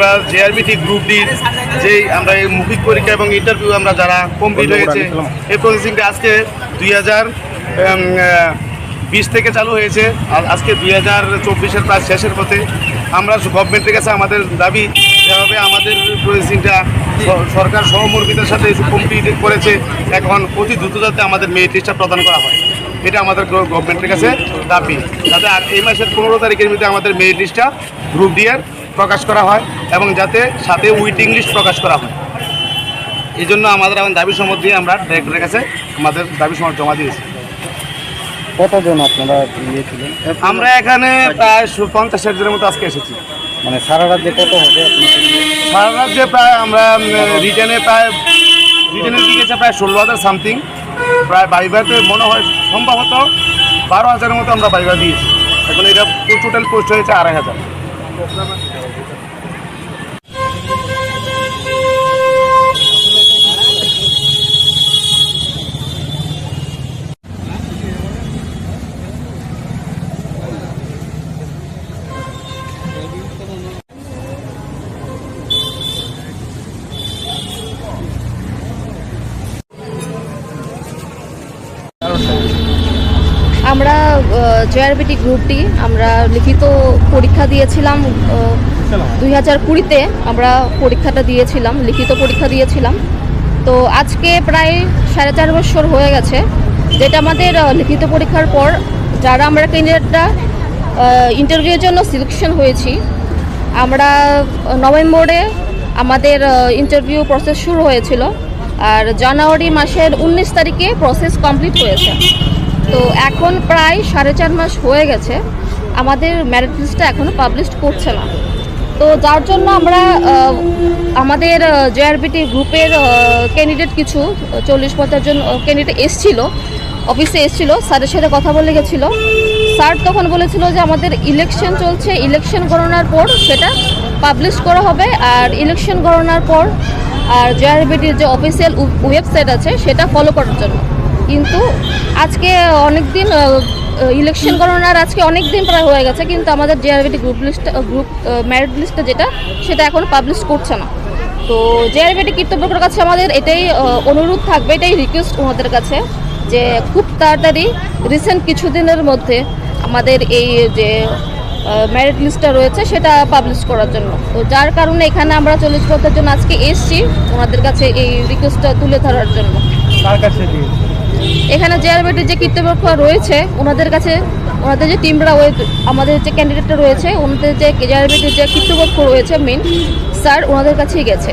আমরা JRBT group ডির যেই আমরা এই মৌখিক পরীক্ষা এবং ইন্টারভিউ আমরা যারা কমপ্লিট হয়েছে এই প্রসেসিংটা আজকে দুই হাজার বিশ থেকে চালু হয়েছে। আর আজকে দুই হাজার চব্বিশের প্রায় শেষের পথে আমরা গভর্নমেন্টের কাছে আমাদের দাবি যেভাবে আমাদের প্রসেসিংটা সরকার সহমর্মিতার সাথে কমপ্লিট করেছে এখন অতি দ্রুত যাতে আমাদের মেরিট লিস্টটা প্রদান করা হয়। এটা আমাদের গভর্নমেন্টের কাছে দাবি। যাতে আর এই মাসের পনেরো তারিখের মধ্যে আমাদের মেরিট লিস্টটা গ্রুপ ডিয়ার প্রকাশ করা হয় এবং যাতে সাথে উইটিং লিস্ট প্রকাশ করা হয়। এই জন্য আমাদের এখন দাবি সমত দিয়ে আমরা ডিরেক্টরের কাছে আমাদের দাবি সমত জমা দিয়েছি। কতজন আপনারা গিয়েছিলেন আমরা এখানে প্রায় পঞ্চাশ ষাট জনের মতো আজকে এসেছি। মানে সারা রাজ্যে কত হবে সারা রাজ্যে প্রায় আমরা রিটার্নে প্রায় রিটার্নের দিকে প্রায় ষোলো হাজার সামথিং প্রায় বাইবাতে মনে হয় সম্ভবত বারো হাজারের মতো আমরা বাইবা দিয়েছি। এখন এটা টোটাল পোস্ট হয়েছে আড়াই হাজার। আমরা জেআরবিটি গ্রুপটি আমরা লিখিত পরীক্ষা দিয়েছিলাম দুই হাজার কুড়িতে আমরা পরীক্ষাটা দিয়েছিলাম, লিখিত পরীক্ষা দিয়েছিলাম। তো আজকে প্রায় সাড়ে চার বছর হয়ে গেছে, যেটা আমাদের লিখিত পরীক্ষার পর যারা আমরা ক্যান্ডিডেটরা ইন্টারভিউর জন্য সিলেকশন হয়েছি, আমরা নভেম্বরে আমাদের ইন্টারভিউ প্রসেস শুরু হয়েছিল, আর জানুয়ারি মাসের উনিশ তারিখে প্রসেস কমপ্লিট হয়েছে। তো এখন প্রায় সাড়ে চার মাস হয়ে গেছে। আমাদের ম্যারিট লিস্টটা এখনও পাবলিশ করছে না। তো যার জন্য আমরা আমাদের জেআরবিটি গ্রুপের ক্যান্ডিডেট কিছু, চল্লিশ পঞ্চাশ জন ক্যান্ডিডেট এসছিল। অফিসে এসছিল, স্যারের সাথে কথা বলে গেছিল। স্যার তখন বলেছিল যে আমাদের ইলেকশন চলছে ইলেকশন গণনার পর সেটা পাবলিশ করা হবে। আর ইলেকশন গণনার পর, আর জেআরবিটির যে অফিসিয়াল ওয়েবসাইট আছে, সেটা ফলো করার জন্য। কিন্তু আজকে অনেক দিন ইলেকশন গণনার আজকে অনেক দিন প্রায় হয়ে গেছে, কিন্তু আমাদের JRBT group list group merit লিস্টটা যেটা, সেটা এখন পাবলিশ করছে না। তো জেআরবিটি কর্তৃপক্ষের কাছে আমাদের এটাই অনুরোধ থাকবে, এটাই রিকোয়েস্ট ওনাদের কাছে, যে খুব তাড়াতাড়ি রিসেন্ট কিছুদিনের মধ্যে আমাদের এই যে ম্যারিট লিস্টটা রয়েছে, সেটা পাবলিশ করার জন্য। তো যার কারণে এখানে আমরা চল্লিশ পথের জন্য আজকে এসছি, ওনাদের কাছে এই রিকোয়েস্টটা তুলে ধরার জন্য। কার কাছে দিয়েছে এখানে জেআরবিটির যে কর্তৃপক্ষ রয়েছে ওনাদের কাছে ওনাদের যে টিমরা ওই আমাদের যে ক্যান্ডিডেটটা রয়েছে ওনাদের যে জেআরবিটির যে কর্তৃপক্ষ রয়েছে মেন স্যার ওনাদের কাছেই গেছে।